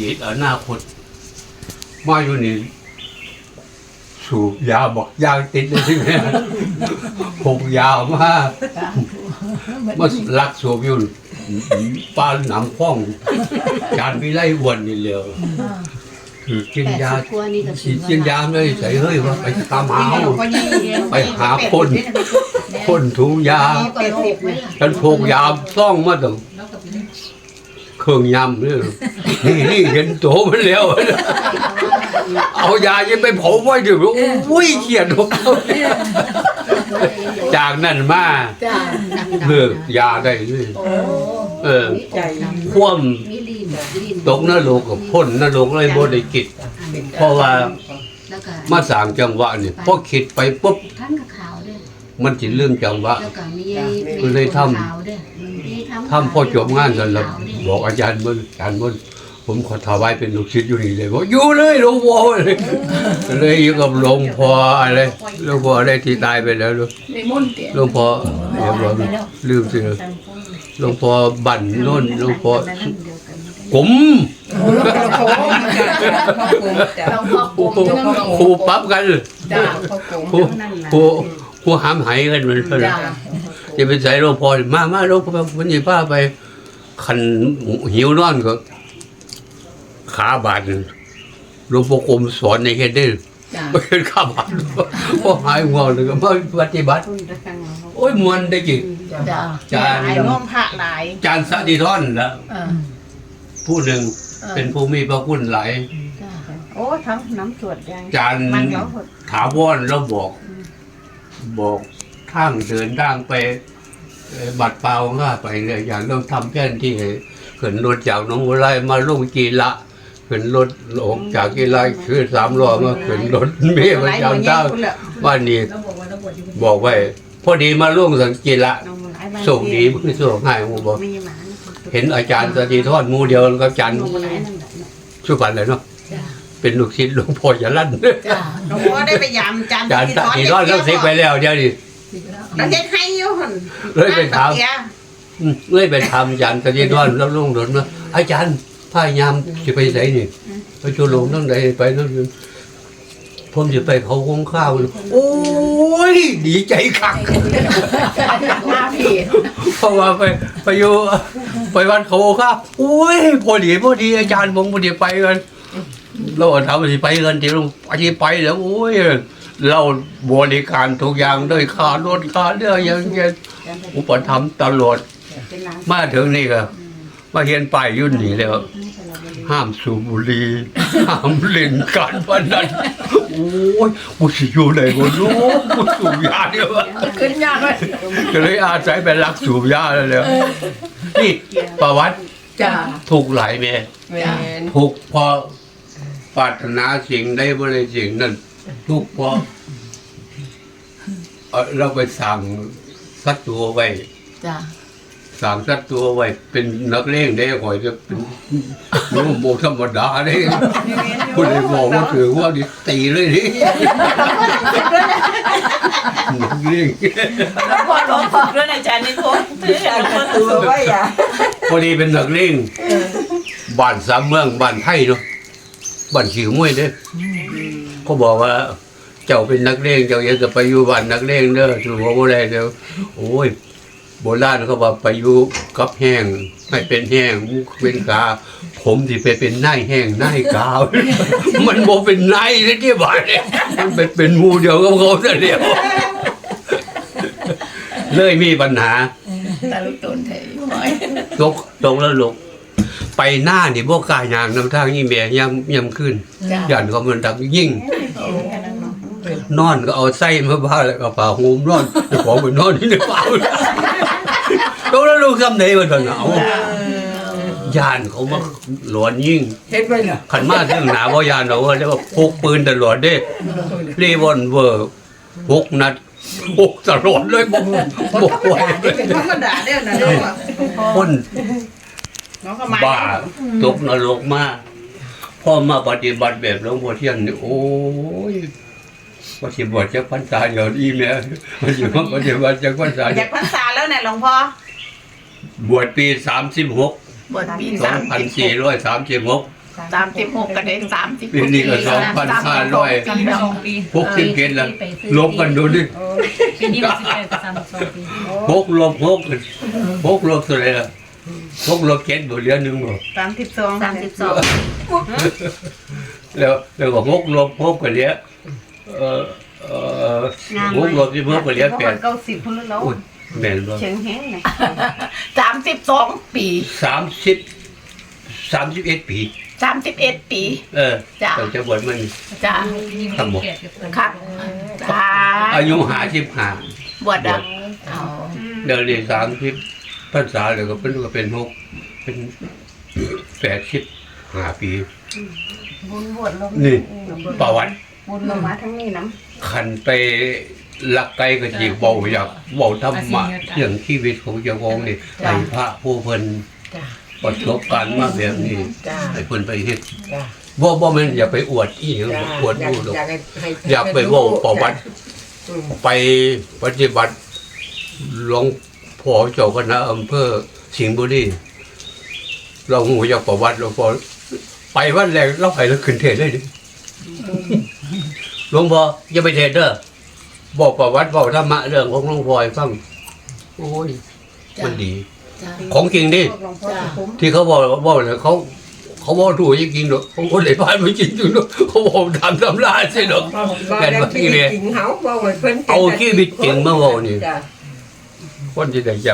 ดีตอนาคตมาอยู่นี่สูบยาบอกยาติดเลยใช่ไหมพกยาวมากมาลักสูบอยู่ปานหนำข้องจานวิไลอ้วนนี่เลยคือกินแปดยาสิบกว่านี่ก็ฉีดกินยาไม่ใส่เฮ้ยว่าไปตามหาเอาไปหาคนคนถุงยาก็โลกไหมล่ะฉันพกยาซ่องมาตั้ง เครื่องยำนี่นี่นี่เห็นโตมันแล้ว เอายายังไปเผาไว้ดิโอ้ยเขียดผมจากนั้นมาจ้าเลิกยาได้เลยโอ้เออใจคว่มีลีนลีนำตกนรกกับพ่นนรกเลยบ่ได้คิดเพราะว่ามาสางจังหวะเนี่ยพอคิดไปปุ๊บท่านกับขาวด้วยมันสิเรื่องจังหวะก็เลยทำทำพอจบงานกันแล้ว บอกอาจารย์มันอาจารย์มันผมขอถวายเป็นลูกศิษย์อยู่นี่เลยบอกอยู่เลยหลวงพ่อเลยเลยอยู่กับหลวงพ่ออะไรหลวงพ่ออะไรที่ตายไปแล้วลูกในมนต์เตี้ยหลวงพ่อเดี๋ยวบอกลืมสิหลวงพ่อบั่นโน่นหลวงพ่อกุมพ่อผมจ้ะเราพ่อครูปู่จะต้องครูปรับกันจ้ะพ่อผมครูครูครูหามหายกันเหมือนกันจ้าจะไปใส่หลวงพ่อมามาหลวงพ่อมันจะพาไป คันหิวนอนก็ขาบาดหลวงพ่อกรมสอนในเฮ็ดได้จ้ะไม่เป็นข้าบาดพอหายง่วงเลยก็มาปฏิบัติ โอ้ยมวนได้กี่จ้าจานหลายน้องพระหลายจานสะดีท่อนละเออผู้หนึ่งเป็นผู้มีพระคุณหลายจ้ะโอ้ทั้งน้ำสวดยังจานมันแล้วหดถาวรแล้วบอก บอกทางเดินทางไปเอ่อ บัดเปล่าง่าไปเนี่ยอย่างเราทำแผนที่ขึ้นรถจากหน้องบัวไร่มาลงกีละขึ้นรถออกจากกีละคือสามล้อมาขึ้นรถเมล์ประจำทางว่านี่บอกไว้พอดีมาลงสังกีละโชคดีไม่โชคง่ายหมูบอกมีหมาเห็นอาจารย์สติทอดหมูเดียวกับอาจารย์มีหลายนั่นแหละสุพรรณเลยเนาะจ้าเป็นลูกศิษย์หลวงพ่ออย่าลั่นจ้าหลวงพ่อได้ไปยามจานอาจารย์สติทอดแล้วเสกไปแล้วเดี๋ยวนี้ เราเฮ็ดให้อยู่หั่นเลยไปถามเตี้ยอืมเลยไปทำอาจารย์สติทอดแล้วลงรถมาอาจารย์พายามจะไปไหนนี่ไปชูลงตั้งไหนไปนั่นนี่ผมจะไปเขาคงข้าวโอ้ยดีใจคักมาพี่เพราะว่าไปไปอยู่ไปวัดเขาข้าวโอ้ยพอดีพอดีอาจารย์ผมพอดีไปกันเราทำสิไปกันที่ลงไปที่ไปแล้วโอ้ย เราบริการทุกอย่างด้วยค่ารถค่าเรืออย่างเงี้ยอุปถัมภ์ตลอดมาถึงนี่ก็มาเห็นป้ายยุ่นนี่แล้ว ห้ามสูบบุหรี่ห้ามเล่นการพนันโอ้ยกูสิอยู่ไหนกูรู้กูสูบยาเดียวอะขึ้นยากเลยก็เลยอาศัยไปรักสูบยาแล้วแล้วนี่ประวัติจ้ะถูกหลายแม่แม่นทุกข์เพราะปรารถนาสิ่งใดบ่ได้สิ่งนั้น ทุกข์เพราะเอ่อเราไปสั่งสัตว์ตัวไว้จ้าสั่งสัตว์ตัวไว้ เป็นนักเลงได้ข่อยจะเป็นโน้มโมธรรมดาได้คุณเลยบอกว่าถือว่าดิตีเลยดินักเลงพ่อหลวงพ่อด้วยอาจารย์นิพนธ์ถืออาจารย์ตัวไว้อะพอดีเป็นนักเลงบ้านสามเมืองบ้านไทยเนาะบ้านขิวมวยเด้อ เขาบอกว่า เจ้าเป็นนักเลงเจ้าอย่าจะไปอยู่บ้านนักเลงเด้อถือว่าบ่ได้เด้อโอ้ยโบราณเขาบอกไปอยู่กับแห้งให้เป็นแห้งมุกเป็นกาผมที่ไปเป็นนายแห้งนายกาว มันบ่เป็นนายเลยที่บ้านเนี่ยมันเป็นเป็นหมู่เดียวกับเขาซะเดียวเลยมีปัญหาตาลุกตนไทยหอยตกตกแล้วลกไปหน้านี่พวกกายยางนำทางยี่เมียยำยำขึ้นยันเขามันดักยิ่ง นอนก็เอาไส้มาบ้าแล้วก็ป่าหูมนอนเจ้าของไปนอนที่ในป่าตกแล้วลูกซ้ำไหนมันหนาวญาณเขามาหลอนยิ่งเฮ็ดไว้น่ะขันมาถึงหนาเพราะญาณเราว่าเรียกว่าพกปืนตลอดเด้รีวอลเวอร์พกนัดพกตลอดเลยบอกบอกไว้เลยเป็นธรรมดาเด้อนะเด้อคนน้องก็มาบ้าตกนรกมาก พ่อมาปฏิบัติแบบหลวงพ่อเทียนนี่โอ้ยปฏิบัติจากพรรษาเดียวอีแม่ปฏิบัติปฏิบัติจากพรรษาอเดียายกพรรษาแล้วเนี่ยหลวงพ่อบวชปีสามสิบหกบวชปีสองพันสี่ร้อยสามสิบหก สามสิบหกก็ได้สามสิบปีนี้ก็สองพันห้าร้อยสามสิบสองปีหกสิบเกณฑ์ละลบกันดูดิปีนี้ก็สิบแปดกับสามสิบสองปีหกลบหกหกลบตัวไหนล่ะ หกลบเจ็ดบเหลือหนึ่งบ่สามสิบสองสามสิบสองแล้วแล้วก็หกลบหกก็เหลือเอ่อเอ่อหกลบที่หกก็เหลือแปดเก้าสิบพุ่นแล้วอุ้ยแม่นบ่เชิงแห้งเลยสามสิบสองปีสามสิบสามสิบเอ็ดปีสามสิบเอ็ดปี เออจ้ะเราจะบวชมันจ้าปีนี้มีแปดกับครับจ้าอายุหาสิบห้าบวชอะเดี๋ยวนี้สามสิบ พรรษาแล้วก็เป็นก็เป็นหกเป็นแปดสิบห้าปี บุญบวชลงนี่ ประวัติบุญลงมาทั้งนี้น้ขันไปลักไกลก็จีบเบาอยากเบาธรรมะเรื่องชีวิตของเจ้าของนี่ไอ้พระผู้เพิ่นจ้าประสบการณ์มาแบบนี้จ้าให้เพิ่นไปเฮ็ดจ้าบ่บ่แม่นอย่าไปอวดอีหยังอวดอู้ดอกอยากไปเว้าประวัติไปปฏิบัติหลวง พ่อเจ้าคณะอำเภอสิงห์บุรีเราหูอยากประวัติหลวงพ่อไปวันแรกเราไปแล้วขึ้นเทศเลยดิหลวงพ่ออย่าไปเทศเด้อบอกประวัติบอกธรรมะเรื่องของหลวงพ่อให้ฟังโอ้ยมันดี ของจริงดิำหลวงพ่อคุ้มที่เขาบอกบอกเนี่ยเขาเขาบอกถูกจริงๆหรอกเขาคนไหนพลาดไม่จริงๆหรอกเขาบอกทำตำราสิหรอกแม่นว่าขี้เลยจริงเฮาบ่ว่าเพิ่นเอาชีวิตจริงมาเว้านี่จ้ะ คนที่ได้จ